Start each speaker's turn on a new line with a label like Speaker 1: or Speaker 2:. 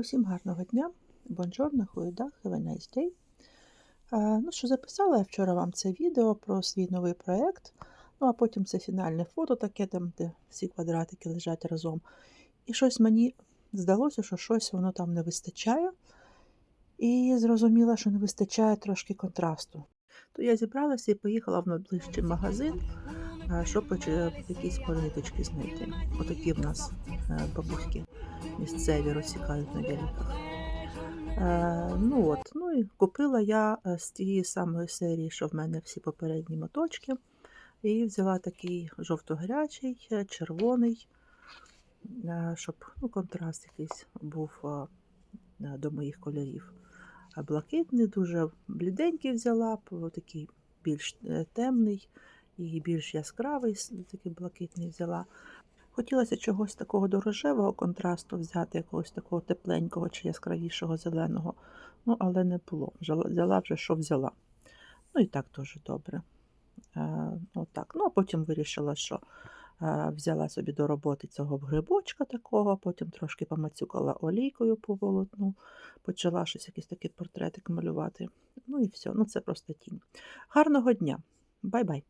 Speaker 1: Усім гарного дня, бонжорно, хуєда, have a nice day. Е, Ну що, записала я вчора вам це відео про свій новий проєкт, ну а потім це фінальне фото таке, там, де всі квадратики лежать разом. І щось мені здалося, що щось воно там не вистачає. І зрозуміла, що не вистачає трошки контрасту. То я зібралася і поїхала в найближчий магазин, е, щоб е, якісь політочки знайти. Отакі в нас бабуськи місцеві розсікають на біліках. Е, ну от, ну і купила я е, з тієї самої серії, що в мене всі попередні моточки. І взяла такий жовто-гарячий, е, червоний, щоб ну, контраст якийсь був до моїх кольорів. Блакитний, дуже бліденький взяла, такий більш темний і більш яскравий, такий блакитний взяла. Хотілося чогось такого до рожевого контрасту взяти, якогось такого тепленького чи яскравішого зеленого, ну, але не було. Взяла, вже, що взяла. Ну і так дуже добре. Е, отак. Ну, а потім вирішила, що е, взяла собі до роботи цього грибочка такого, потім трошки помацюкала олійкою по волотну, почала щось якийсь такий портретик малювати. Ну і все. Ну, це просто тінь. Гарного дня. Бай-бай.